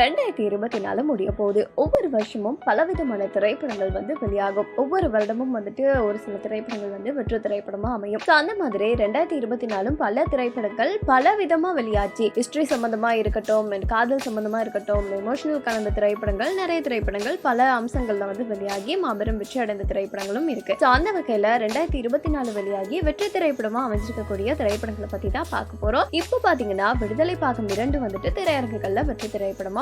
ரெண்டாயிரத்தி இருபத்தி நாலு முடிய போகுது. ஒவ்வொரு வருஷமும் பலவிதமான திரைப்படங்கள் வந்து வெளியாகும். ஒவ்வொரு வருடமும் வந்துட்டு ஒரு சில திரைப்படங்கள் வந்து வெற்று திரைப்படமா அமையும். ஸோ அந்த மாதிரி ரெண்டாயிரத்தி இருபத்தி நாலும் பல திரைப்படங்கள் பல விதமா வெளியாச்சு. ஹிஸ்டரி சம்பந்தமா இருக்கட்டும் காதல் சம்பந்தமா இருக்கட்டும் எமோஷனல் கலந்த திரைப்படங்கள் நிறைய திரைப்படங்கள் பல அம்சங்கள்ல வந்து வெளியாகி மாபெரும் வெற்றி அடைந்த திரைப்படங்களும் இருக்கு. ஸோ அந்த வகையில ரெண்டாயிரத்தி இருபத்தி நாலு வெளியாகி வெற்றி திரைப்படமா அமைஞ்சிருக்கக்கூடிய திரைப்படங்களை பத்தி தான் பார்க்க போறோம். இப்போ பாத்தீங்கன்னா விடுதலை பாகம் இரண்டு வந்துட்டு திரையரங்குகள்ல வெற்றி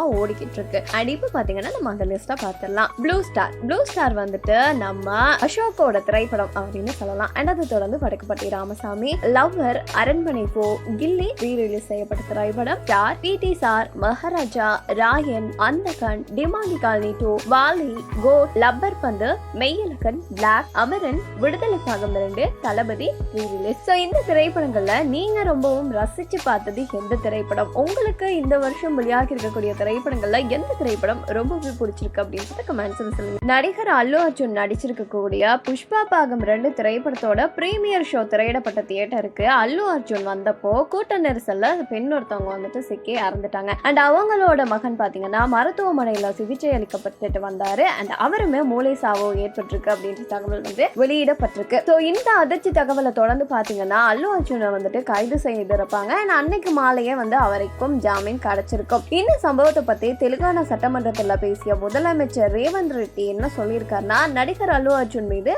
திரைப்படமா ஓடிக்கிட்டு இருக்கு அண்ட் இப்போ பாத்தீங்கன்னா நம்ம அந்த லிஸ்ட்டை பார்த்துடலாம் ப்ளூ ஸ்டார் ப்ளூ ஸ்டார் வந்துட்டு நம்ம அசோக்கோட திரைப்படம் அப்படின்னு சொல்லலாம். அண்ட் அதை தொடர்ந்து வடக்குப்பட்டி ராமசாமி லவ்வர் அரண்மனை போ கில்லி ரீ ரிலீஸ் செய்யப்பட்ட திரைப்படம். ஸ்டார் பிடி sir Maharaja Raayan Andhagan Demonte colony two Vaali code rubber Pandhu Meiyazhagan black Amaran விடுதலை பாகம் ரெண்டு தளபதி ரீ ரிலீஸ் ஸோ இந்த திரைப்படங்கள்ல நீங்க ரொம்பவும் ரசிச்சு பார்த்தது எந்த திரைப்படம்? உங்களுக்கு இந்த வருஷம் வெளியாகி இருக்கக்கூடிய திரைப்படங்கள்ல எந்த திரைப்படம் ரொம்பவே பிடிச்சிருக்கு அப்படின்றத கமெண்ட்ஸ்ல சொல்லுங்க. நடிகர் அல்லு அர்ஜுன் நடிச்சிருக்கக்கூடிய புஷ்பா பாகம் ரெண்டு திரைப்படத்தோட பிரீமியர் ஷோ திரையிடப்பட்ட தியேட்டருக்கு அல்லு அர்ஜுன் வந்தப்போ கூட்ட நெரிசல்ல பெண் ஒருத்தவங்க வந்துட்டு சிக்கி இறந்துட்டாங்க. அண்ட் அவங்களோட மகன் பாத்தீங்கன்னா மருத்துவமனையில சிகிச்சை அளிக்கப்பட்டுட்டு வந்தாரு. அண்ட் அவருமே மூளை சாவோ ஏற்பட்டிருக்கு அப்படின்ற தகவல் வந்து வெளியிடப்பட்டிருக்கு. ஸோ இந்த அதிர்ச்சி தகவலை தொடர்ந்து பாத்தீங்கன்னா அல்லு அர்ஜுனை வந்துட்டு கைது செய்திருப்பாங்க அண்ட் அன்னைக்கு மாலையே வந்து அவருக்கும் ஜாமீன் கிடைச்சிருக்கும். இந்த சம்பவத்தை பத்தி தெலுங்கானா சட்டமன்றத்தில் பேசிய முதலமைச்சர் ரேவந்த் ரெட்டி என்ன சொல்லியிருக்காருன்னா நடிகர் அல்லு அர்ஜுன் மீது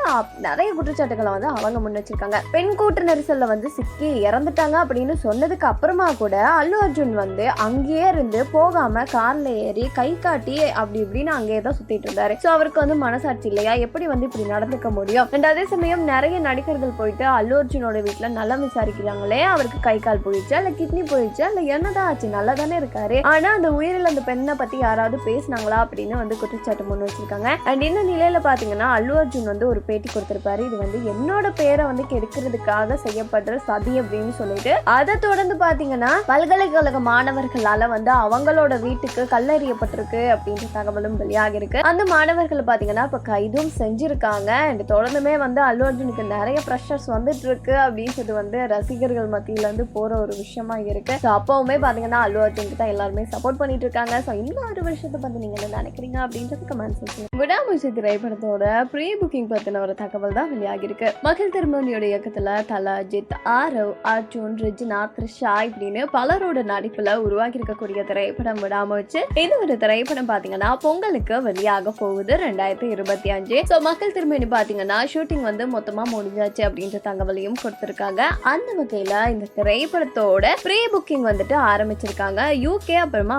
நிறைய குற்றச்சாட்டுகளை வந்து அவங்க முன்னச்சிருக்காங்க பெண் கூட்ட நெரிசல்ல வந்து சிக்கி இறந்துட்டாங்க அப்படின்னு சொன்னதுக்கு அப்புறமா கூட அல்லு அர்ஜுன் வந்து அங்கேயே இருந்து போகாம கார்ல ஏறி கை காட்டி அப்படி இப்படின்னு அங்கேயே தான் சுத்திட்டு இருந்தாரு. ஸோ அவருக்கு வந்து மனசாட்சி இல்லையா? எப்படி வந்து இப்படி நடந்துக்க முடியும்? அண்ட் அதே சமயம் நிறைய நடிகர்கள் போயிட்டு அல்லு அர்ஜுனோட வீட்டுல நலம் விசாரிக்கிறாங்களே அவருக்கு கை கால் போயிடுச்சா இல்ல கிட்னி போயிடுச்சா இல்ல என்னதான் ஆச்சு? நல்லா தானே இருக்காரு. ஆனா அந்த உயிரில் அந்த பெண்ணை பத்தி யாராவது பேசினாங்களா அப்படின்னு வந்து குற்றச்சாட்டு முன் வச்சிருக்காங்க. அண்ட் இந்த நிலையில பாத்தீங்கன்னா அல்லு அர்ஜுன் வந்து ஒரு பேட்டி கொடுத்திருப்பாரு. இது வந்து என்னோட பேரை வந்து கெடுக்கிறதுக்காக செய்யப்படுற சதி அப்படின்னு சொல்லிட்டு. அதை தொடர்ந்து பாத்தீங்கன்னா பல்கலைக்கழக மாணவர்களால வந்து அவங்களோட வீட்டுக்கு கல்லறியப்பட்டிருக்கு அப்படின்ற தகவலும் வெளியாகி இருக்கு அந்த மாணவர்கள் பாத்தீங்கன்னா இப்ப கைதும் செஞ்சிருக்காங்க. அண்ட் தொடர்ந்துமே வந்து அல்லு அர்ஜுனுக்கு நிறைய ப்ரெஷர்ஸ் வந்துட்டு இருக்கு அப்படின்றது வந்து ரசிகர்கள் மத்தியில இருந்து போற ஒரு விஷயமா இருக்கு. ஸோ அப்பவுமே பாத்தீங்கன்னா அல்லு அர்ஜுனுக்கு தான் எல்லாருமே சப்போர்ட் பண்ணிட்டு இருக்காங்க. ஸோ இந்த ஒரு வருஷத்தை பற்றி நீங்கள் என்ன நினைக்கிறீங்க அப்படின்றது கமெண்ட்ஸ் விடாமுயற்சி திரைப்படத்தோட ப்ரீ புக்கிங் பற்றின ஒரு தகவல் தான் வெளியாகிருக்கு மகிழ் திருமணியோட இயக்கத்தில் தல அஜித் ஆரவ் அர்ஜுன் ரிஜினா த்ரிஷா இப்படின்னு பலரோட நடிப்பில் உருவாகி இருக்கக்கூடிய திரைப்படம் விடாமுயற்சி. இது ஒரு திரைப்படம் பார்த்தீங்கன்னா பொங்கலுக்கு வெளியாக போகுது ரெண்டாயிரத்தி இருபத்தி அஞ்சு. ஸோ மக்கள் திருமணி பார்த்தீங்கன்னா ஷூட்டிங் வந்து மொத்தமாக முடிஞ்சாச்சு அப்படின்ற தகவலையும் கொடுத்துருக்காங்க. அந்த வகையில் இந்த திரைப்படத்தோட ப்ரீ புக்கிங் வந்துட்டு ஆரம்பிச்சிருக்காங்க. யூகே அப்புறமா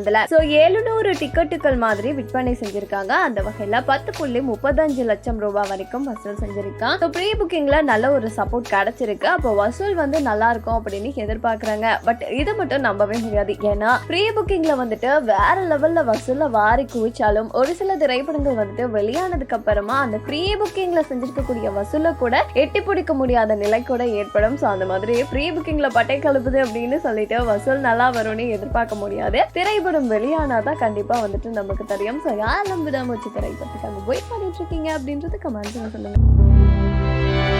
அயர்லாந்துல சோ எழுநூறு டிக்கெட்டுகள் மாதிரி விற்பனை செஞ்சிருக்காங்க. அந்த வகையில பத்து புள்ளி முப்பத்தஞ்சு லட்சம் ரூபாய் வரைக்கும் வசூல் செஞ்சிருக்கான். ஸோ ப்ரீ புக்கிங்ல நல்ல ஒரு சப்போர்ட் கிடைச்சிருக்கு. அப்போ வசூல் வந்து நல்லா இருக்கும் அப்படின்னு எதிர்பார்க்கறாங்க. பட் இது மட்டும் நம்பவே முடியாது. ஏன்னா ப்ரீ புக்கிங்ல வந்துட்டு வேற லெவல்ல வசூல வாரி குவிச்சாலும் ஒரு சில திரைப்படங்கள் வந்துட்டு வெளியானதுக்கு அப்புறமா அந்த ப்ரீ புக்கிங்ல செஞ்சிருக்கக்கூடிய வசூலை கூட எட்டி பிடிக்க முடியாத நிலை கூட ஏற்படும். ஸோ அந்த மாதிரி ப்ரீ புக்கிங்ல பட்டை கழுப்புது அப்படின்னு சொல்லிட்டு வசூல் நல்லா வரும்னு எதிர்பார்க்க முடியாது. திரைப்படம் வெளியானாதான் கண்டிப்பா வந்துட்டு நமக்கு தெரியும். ஸோ யாரெல்லாம் விடாம வச்சு திரைப்படத்துக்காக வெயிட் பண்ணிட்டு இருக்கீங்க அப்படின்றது கமெண்ட்ஸ் சொல்லுங்கள்